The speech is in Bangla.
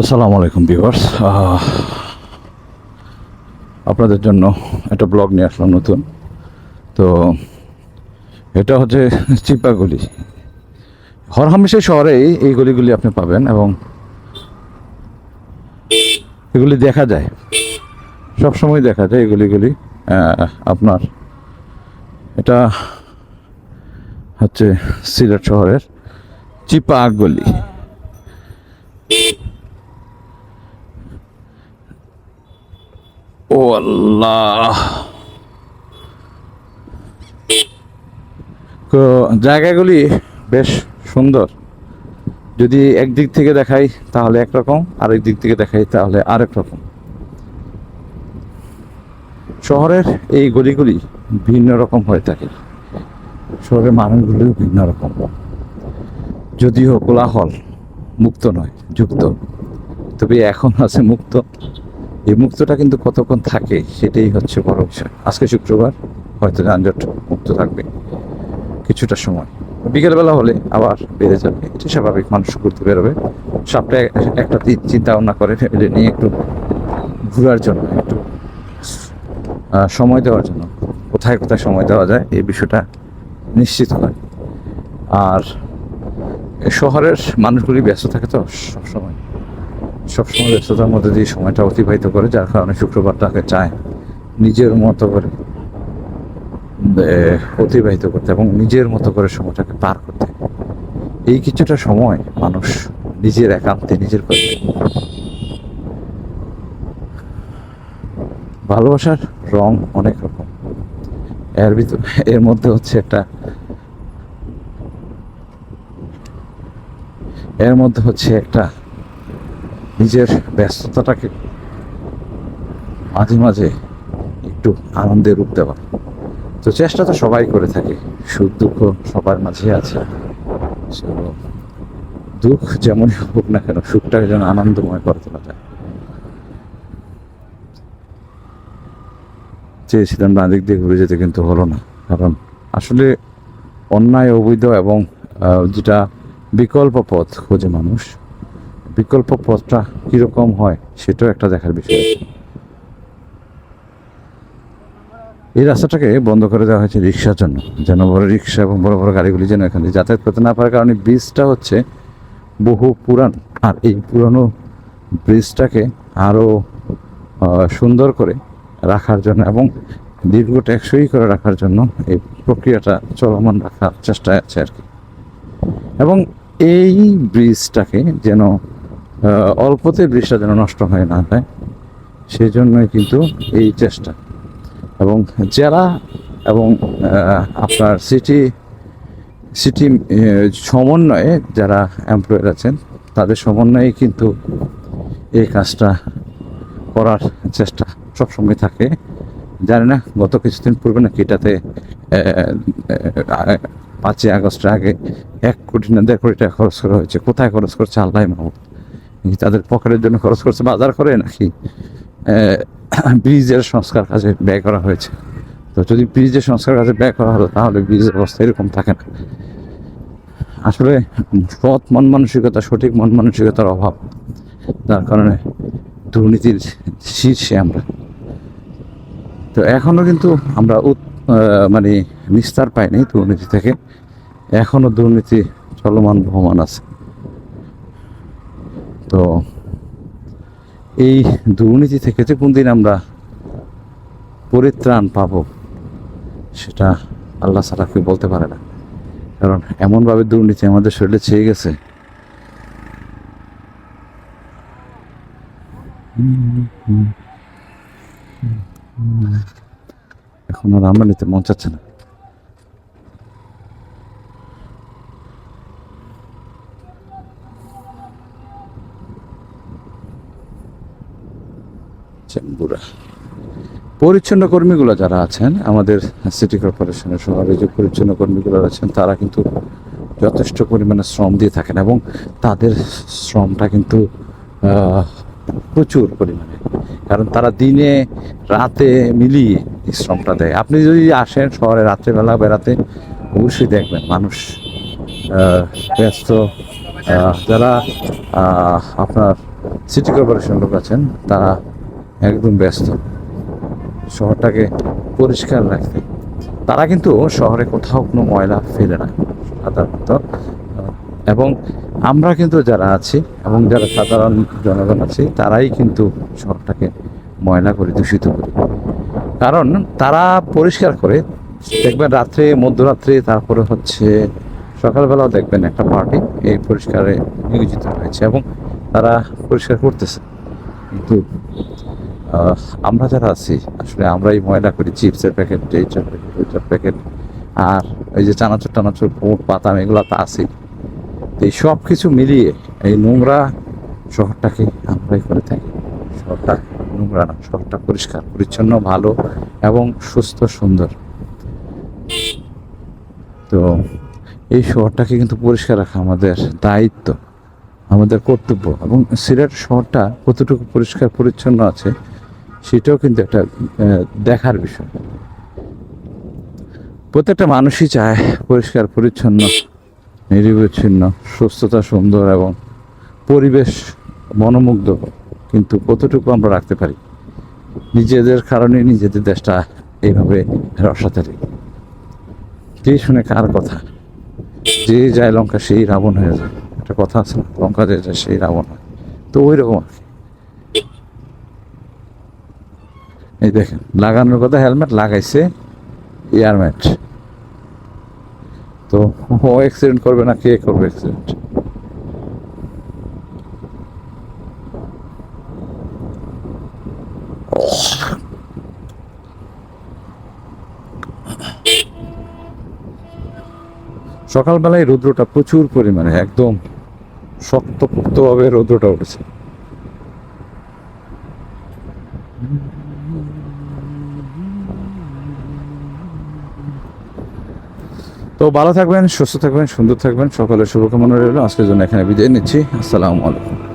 আসসালামু আলাইকুম ভিউয়ার্স। আপনাদের জন্য একটা ব্লগ নিয়ে আসলাম নতুন। তো এটা হচ্ছে চিপাগুলি হরহামেশা শহরে এই গলিগুলি আপনি পাবেন এবং এগুলি দেখা যায়। সব সময় দেখা যায় এগুলিগুলি আহ, আপনার। এটা হচ্ছে সিলেট শহরের চিপা গলি। ও আল্লাহ। তো জায়গাগুলি বেশ সুন্দর। যদি একদিক থেকে দেখাই তাহলে একরকম, আরেক দিক থেকে দেখাই তাহলে আরেক রকম। শহরের এই গলিগুলি ভিন্ন রকম হয়ে থাকে। শহরের মানুষগুলিও ভিন্ন রকম। যদিও কোলাহল, মুক্ত নয়, যুক্ত। তবে এখন আছে মুক্ত। এই মুক্তটা কিন্তু কতক্ষণ থাকে সেটাই হচ্ছে বড় বিষয়। আজকে শুক্রবার, হয়তো যানজট মুক্ত থাকবে কিছুটা সময়। বিকেলবেলা হলে আবার বেড়ে যাবে। এটা স্বাভাবিক, মানুষ ঘুরতে বেরোবে। সবটা একটা চিন্তা ভাবনা করে ফ্যামিলি নিয়ে একটু ঘোরার জন্য, একটু সময় দেওয়ার জন্য। কোথায় কোথায় সময় দেওয়া যায় এই বিষয়টা নিশ্চিত হয়। আর শহরের মানুষগুলি ব্যস্ত থাকে তো সবসময়। সবসময় ব্যস্ততার মধ্যে দিয়ে সময়টা অতিবাহিত করে, যার কারণে শুক্রবারটাকে চায় নিজের মতো করে অতিবাহিত করতে এবং নিজের মতো করে সময়টাকে পার করতে। এই কিছুটা সময় মানুষ নিজের একান্তে, নিজের করতে ভালোবাসার রং অনেক রকম। এর ভিতর এর মধ্যে হচ্ছে একটা, এর মধ্যে হচ্ছে একটা নিজের ব্যস্ততাটাকে মাঝে মাঝে একটু আনন্দে রূপ দেওয়া। তো চেষ্টা তো সবাই করে থাকে, সুখ দুঃখ সবার মাঝে আছে। দুঃখ যেমনই হোক না কেন সুখটাকে যেন আনন্দময় করে তোলা যায়। চেয়েছিলাম না দিক দিয়ে ঘুরে যেতে, কিন্তু হলো না। কারণ আসলে অন্যায়, অবৈধ এবং যেটা বিকল্প পথ খোঁজে মানুষ বিকল্প পথটা কীরকম হয় সেটাও একটা দেখার বিষয় আছে। এই রাস্তাটাকে বন্ধ করে দেওয়া হয়েছে রিক্সার জন্য, যেন বড় রিক্সা এবং বড় বড় গাড়িগুলি যেন এখানে যাতায়াত করতে না পারার কারণে ব্রিজটা হচ্ছে বহু পুরান আর এই পুরানো ব্রিজটাকে আরও সুন্দর করে রাখার জন্য এবং দীর্ঘ টেকসই করে রাখার জন্য এই প্রক্রিয়াটা চলমান রাখার চেষ্টায় আছে আর কি। এবং এই ব্রিজটাকে যেন অল্পতে ব্রিজটা যেন নষ্ট হয়ে না যায় সেই জন্যই কিন্তু এই চেষ্টা। এবং জেলা এবং আপনার সিটি সিটি সমন্বয়ে যারা এমপ্লয়ার আছেন, তাদের সমন্বয়ে কিন্তু এই কাজটা করার চেষ্টা সবসময় থাকে। জানি না গত কিছুদিন পূর্বে নাকি এটাতে পাঁচই আগস্টের আগে এক কোটি না দেড় কোটি টাকা খরচ করা হয়েছে। কোথায় খরচ করছে? আল্লাহ মাহমুদ তাদের পকেটের জন্য খরচ করছে, বাজার করে নাকি? ব্রিজের সংস্কার কাজে ব্যয় করা হয়েছে। তো যদি ব্রিজের সংস্কার কাজে ব্যয় করা হলো, তাহলে ব্রিজের অবস্থা এরকম থাকে না। আসলে সৎ মন মানসিকতা, সঠিক মন মানসিকতার অভাব। যার কারণে দুর্নীতির শীর্ষে আমরা। তো এখনও কিন্তু আমরা মানে নিস্তার পাইনি দুর্নীতি থেকে। এখনও দুর্নীতি চলমান, বহমান আছে। তো এই দুর্নীতি থেকে যে কোন দিন আমরা পরিত্রাণ পাব, সেটা আল্লাহ ছাড়া কেউ বলতে পারে না। কারণ এমনভাবে দুর্নীতি আমাদের শরীরে ছেয়ে গেছে। এখন আর আমরা নিতে মন চাচ্ছে না। চেম্বুরা পরিচ্ছন্ন কর্মীগুলো যারা আছেন, আমাদের সিটি কর্পোরেশনের শহরে যে পরিচ্ছন্ন কর্মীগুলো আছেন, তারা কিন্তু যথেষ্ট পরিমাণে শ্রম দিয়ে থাকেন এবং তাদের শ্রমটা কিন্তু প্রচুর পরিমাণে। কারণ তারা দিনে, রাতে মিলিয়ে এই শ্রমটা দেয়। আপনি যদি আসেন শহরে রাত্রেবেলা বেড়াতে, অবশ্যই দেখবেন মানুষ ব্যস্ত যারা আপনার সিটি কর্পোরেশন লোক আছেন, তারা একদম ব্যস্ত। শহরটাকে পরিষ্কার রাখতে। তারা কিন্তু শহরে কোথাও কোনো ময়লা ফেলে না সাধারণত এবং আমরা কিন্তু যারা আছি এবং যারা সাধারণ জনগণ আছি, তারাই কিন্তু শহরটাকে ময়লা করে দূষিত করি। কারণ তারা পরিষ্কার করে। দেখবেন রাত্রে, মধ্যরাত্রে তারপরে হচ্ছে সকালবেলাও দেখবেন একটা পার্টি এই পরিষ্কারে নিয়োজিত হয়েছে এবং তারা পরিষ্কার করতেছে। কিন্তু আমরা যারা আছি, আসলে আমরাই ময়লা করি, চিপসের প্যাকেট এইটার প্যাকেট ওইটার প্যাকেট, আর এই যে চানাচুর, টানাচুর পোট পাতাম এগুলো তো আছেই। তো এই সব কিছু মিলিয়ে এই নোংরা শহরটাকে আমরাই করে থাকি। শহরটা নোংরা না, শহরটা পরিষ্কার, পরিচ্ছন্ন, ভালো এবং সুস্থ, সুন্দর। তো এই শহরটাকে কিন্তু পরিষ্কার রাখা আমাদের দায়িত্ব, আমাদের কর্তব্য এবং সিলেট শহরটা কতটুকু পরিষ্কার, পরিচ্ছন্ন আছে সেটাও কিন্তু একটা দেখার বিষয়। প্রত্যেকটা মানুষই চায় পরিষ্কার, পরিচ্ছন্ন, নিরবিচ্ছিন্ন, সুস্থতা সুন্দর এবং পরিবেশ মনোমুগ্ধ কিন্তু কতটুকু আমরা রাখতে পারি? নিজেদের কারণে নিজেদের দেশটা এইভাবে রসাতে কে শুনে কার কথা? যে যায় লঙ্কা, সেই রাবণ হয়ে যায়। একটা কথা আছে লঙ্কা যে যায়, সেই রাবণ হয়। তো ওই রকম আর কি। এই দেখেন, লাগানোর কথা হেলমেট লাগাইছে এয়ারমেট তো, ও অ্যাক্সিডেন্ট করবে না, কে করবে অ্যাক্সিডেন্ট সকালবেলায় রৌদ্রটা প্রচুর পরিমাণে, একদম শক্তপোক্তভাবে রৌদ্রটা উঠেছে। তো ভালো থাকবেন, সুস্থ থাকবেন, সুন্দর থাকবেন। সকলের শুভকামনা রইল। আজকের জন্য এখানে বিদায় নিচ্ছি। আসসালামু আলাইকুম।